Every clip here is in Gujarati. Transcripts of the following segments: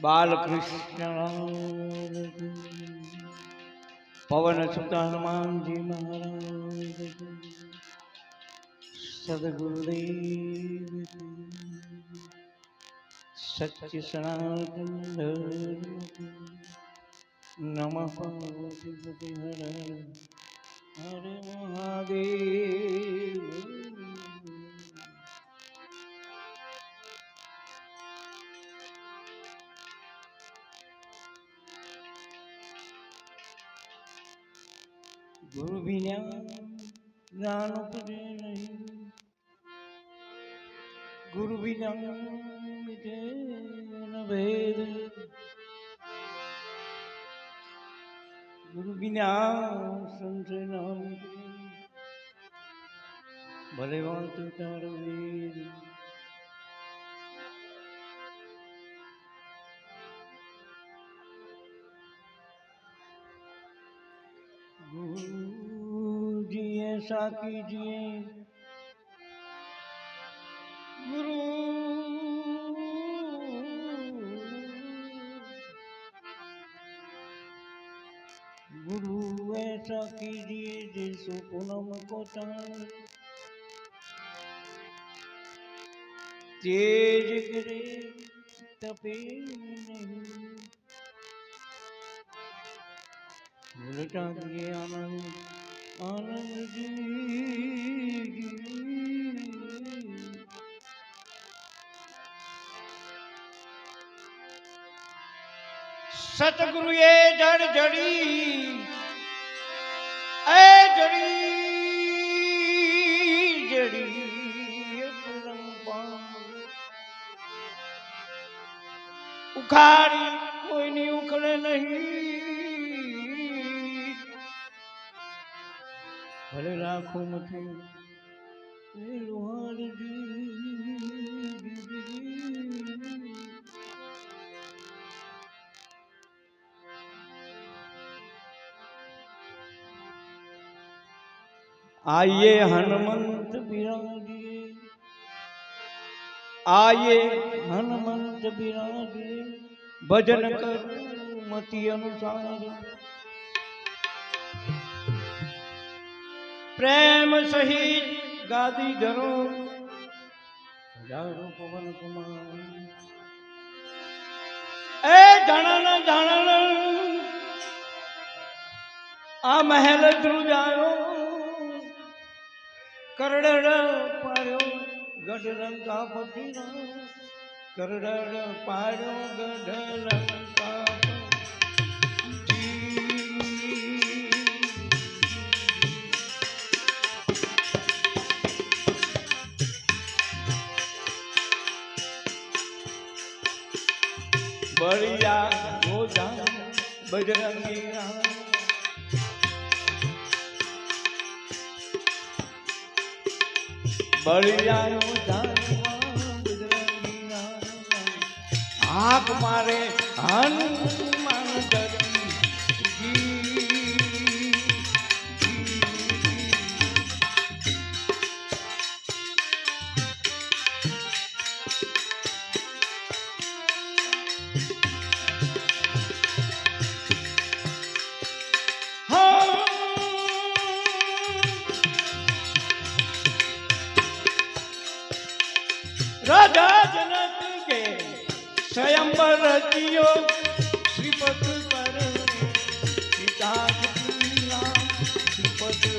બાલકૃષ્ણ. પવન સુત હનુમાનજી મહારાજ. સદગુરુદેવ સચ્ચિ સનાતન નમ હર હર મહાદેવ. ગુરુ વિના જ્ઞાન ઉપજે નહીં. ગુરુ વિના મિટે ભેદ. ગુરુ વિના સંત ન મિટે ભલે વાત તારો વેદ. गुरु ऐसा कीजिए गुरु गुरु ऐसा कीजिए जिसको पूनम को तार तेज करे तपे नहीं દિએ આનંદ આનંદજી સતગુરુએ જડ જડી એ જડી જડી ઉખાડી કોઈની ઉખડે નહીં भले राखो मथे। लोहारी आइए हनुमंत बिरागे। आइए हनुमंत बिरागे। भजन करो मति अनुसार। પ્રેમ સહિત ગાદીધરો હજારો પવન કુમાર. એ ધણણ ધણણ આ મહેલ ધ્રુજાયો. કરડડ પાડ્યો ગઢ રંગા પતિ કરડડ પાડ્યો ગઢ રંગા બળિયા ગોજા બજરંગી બળિયાનો જાનવા બજરંગી આંખ મારે હનુમાન રાજા જનક કે સ્વયંવર રચિયો શ્રીપદ પર પિતા શ્રીપદ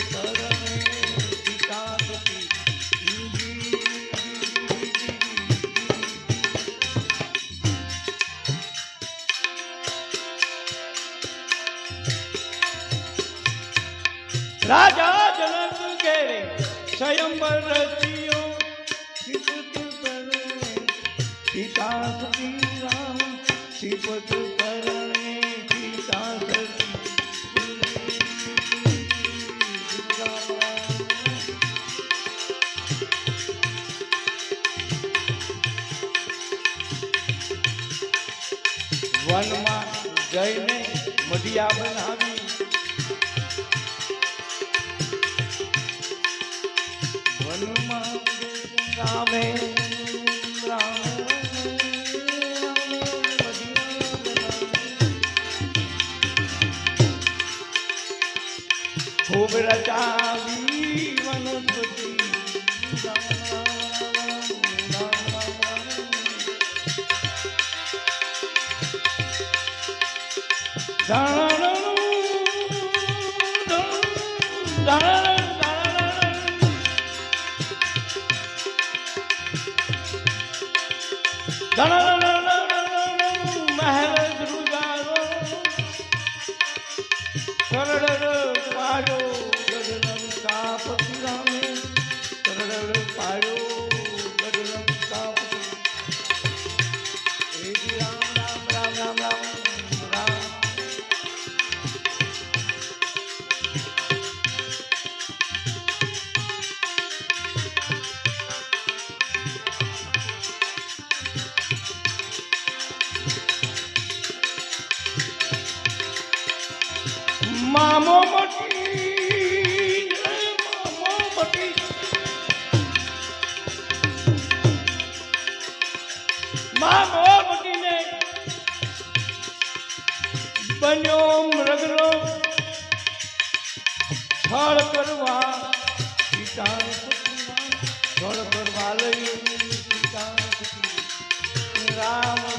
વનમાં જઈને મઢિયા બનાવી. વનમાં રામે ખૂબ રચા બન્યો મૃગલો છળ કરવા. સીતા છળ કરવા લઈ સીતા રામ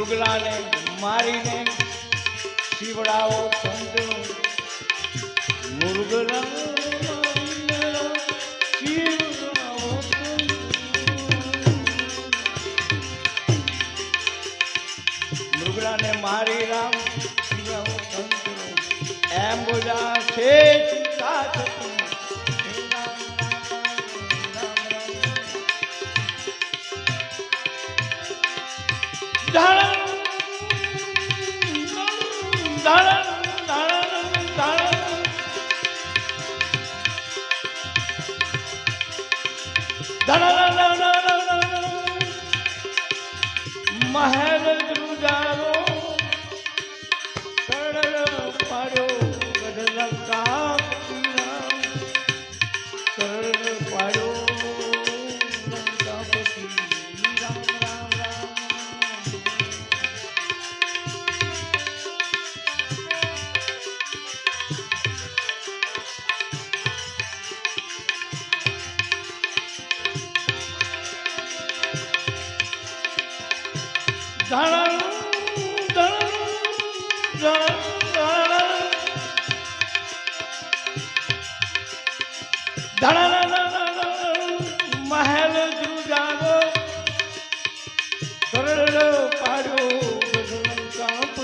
જુગલાને મારીને શિવડાવો સંતનું મુરગલા મારી રામ એમ બધા છે. है ललू जा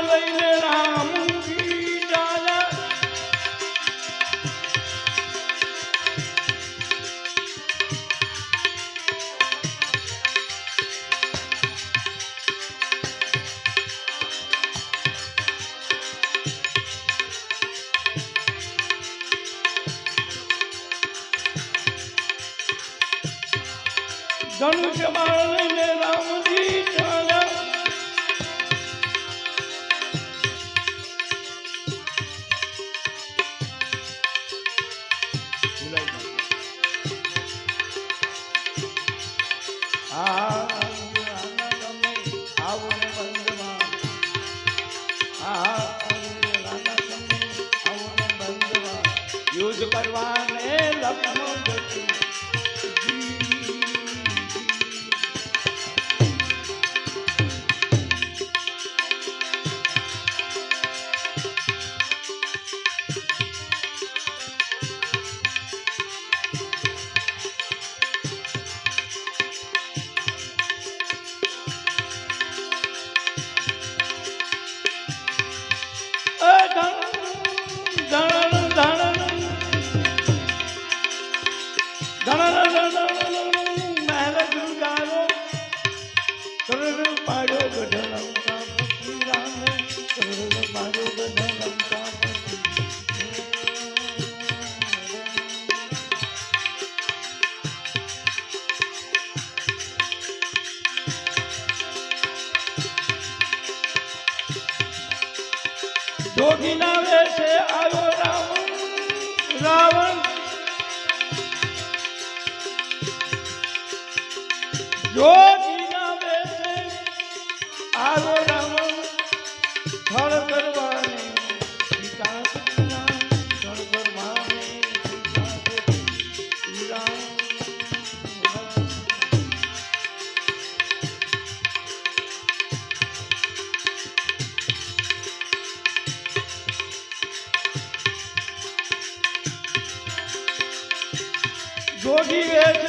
Hallelujah. ભરવાને લખમણ শরীরের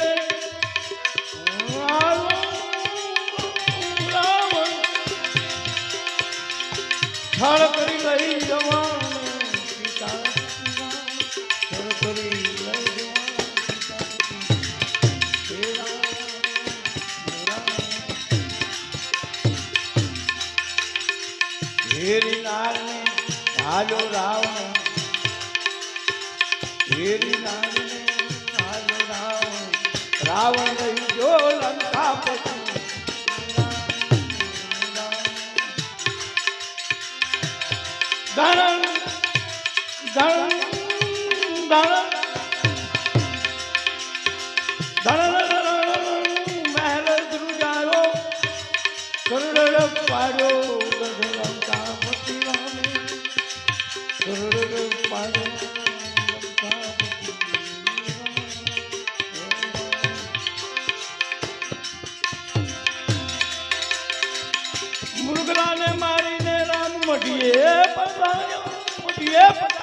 મુરગલાને મારીને રામ મઢીએ પધાર્યો મઢીએ પધાર્યો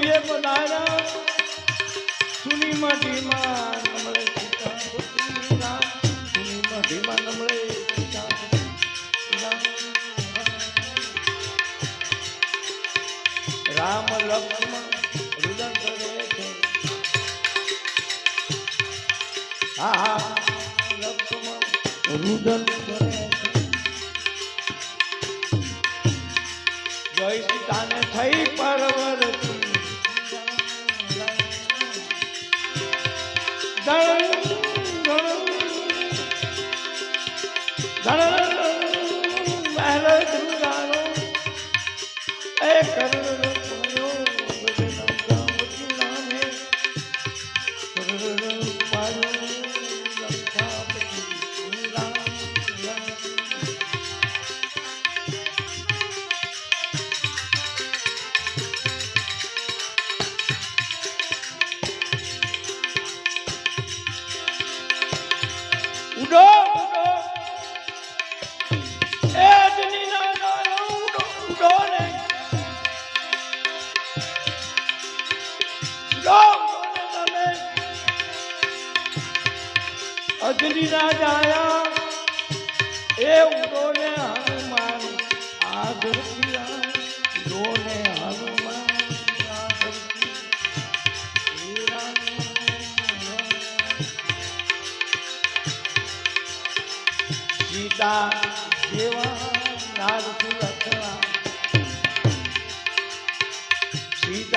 પીએ પધારા સુની માટીમાં નમળે સીતા સુની માટીમાં નમળે રામ લક્ષ્મણ રુદન કરે છે. હા. લક્ષ્મણ રુદન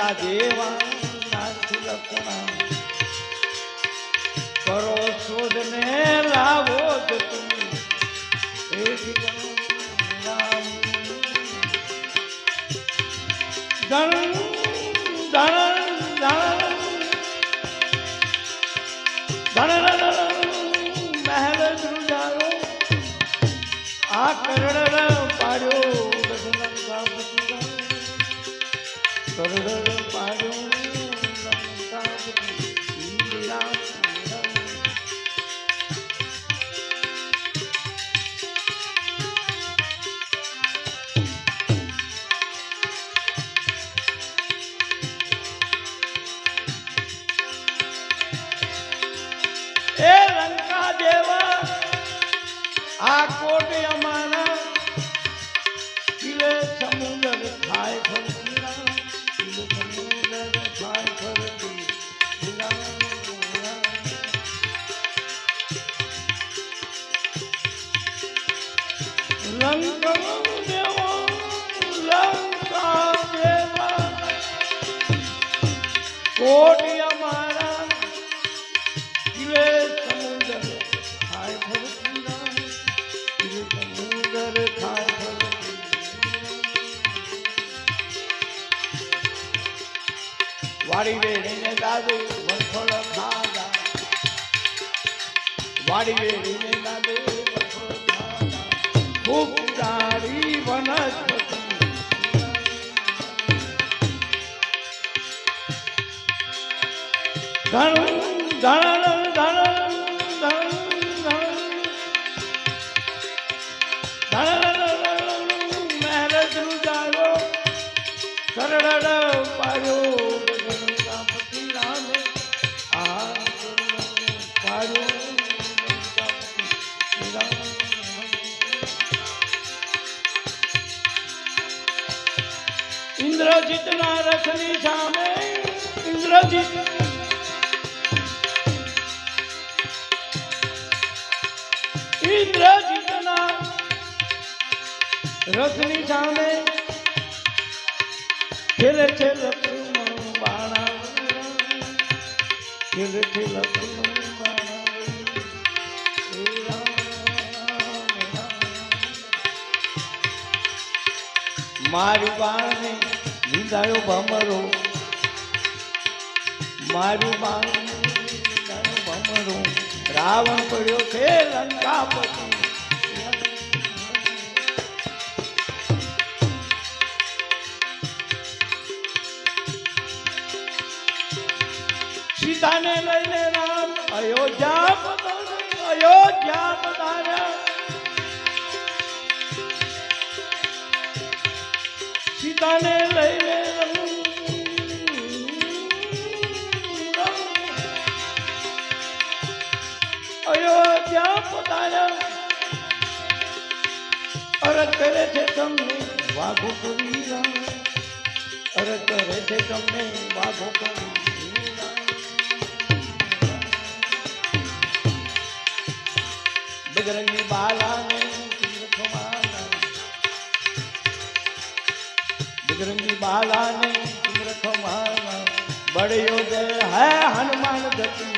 સીતા દેવા કરો શોધ ને લાવો. તમે વાડી વેડીને દાદુ વરખોળ ખાધા. વાડી વેડીને દાદુ ખૂબ સારી વનસ્પતિ. ધણ ધન ઇન્દ્રજીતના રથની સામે ઇન્દ્રજીત ઇન્દ્રજીતના રથની સામે ખેલે છે લક્ષ્મણ બાણા ખેલે છે લક્ષ્મણ બાણા હે રામ, રામ. મારી બાણને લીધાયો ભમરો. મારું લીધાયો ભમરો. રાવણ પડ્યો છે લંકાપતિ. સીતાને લઈને રામ અયોધ્યા અરજ કરે છે તમને વાઘો રામ. અરજ કરે છે તમને વાઘો કવિ બજરંગી બાલાને બજરંગી બાલાને તીર્થમાલા બળ્યો દે હે હનુમાન ગતિ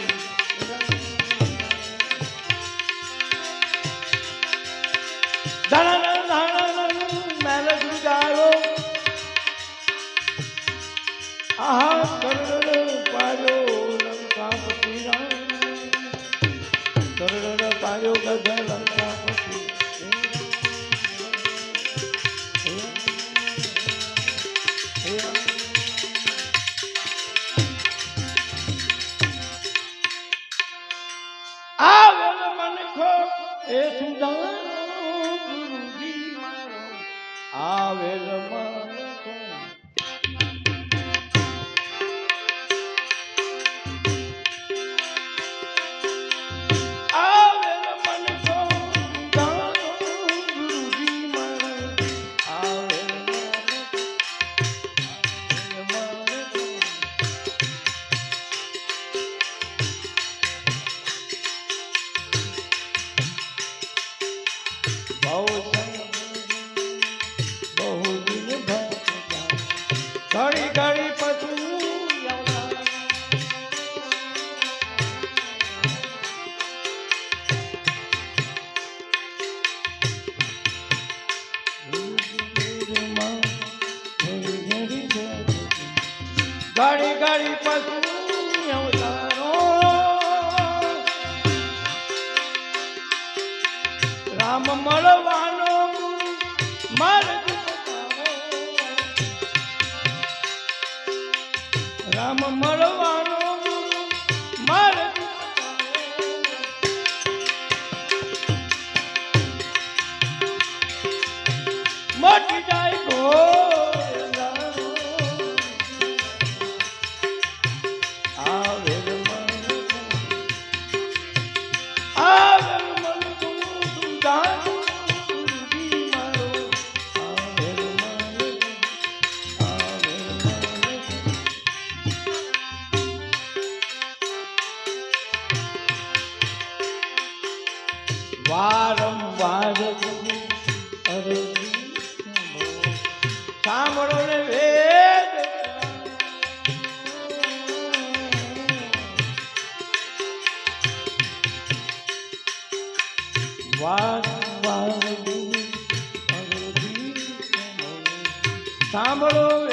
સાંભળો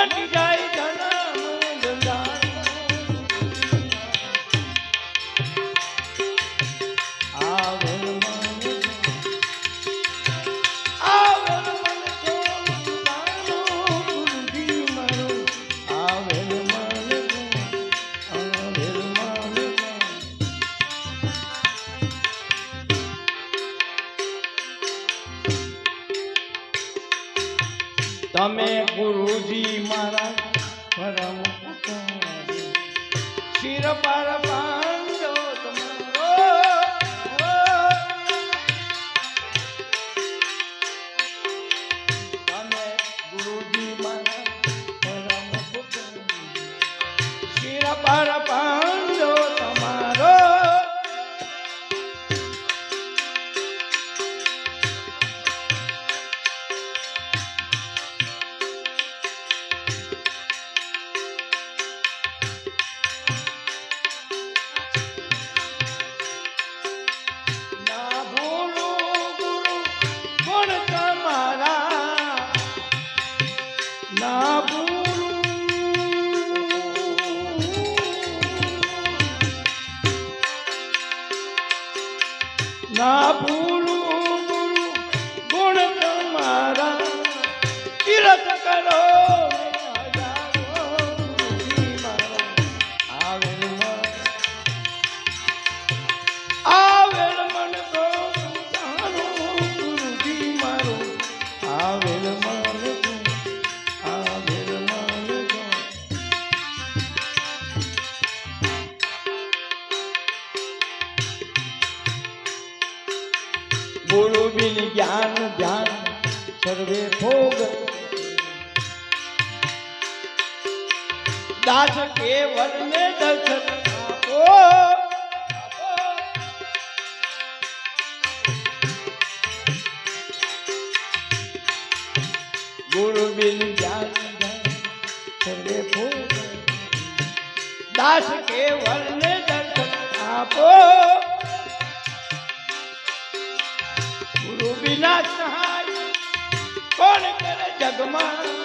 મટી જાય para pan. કરે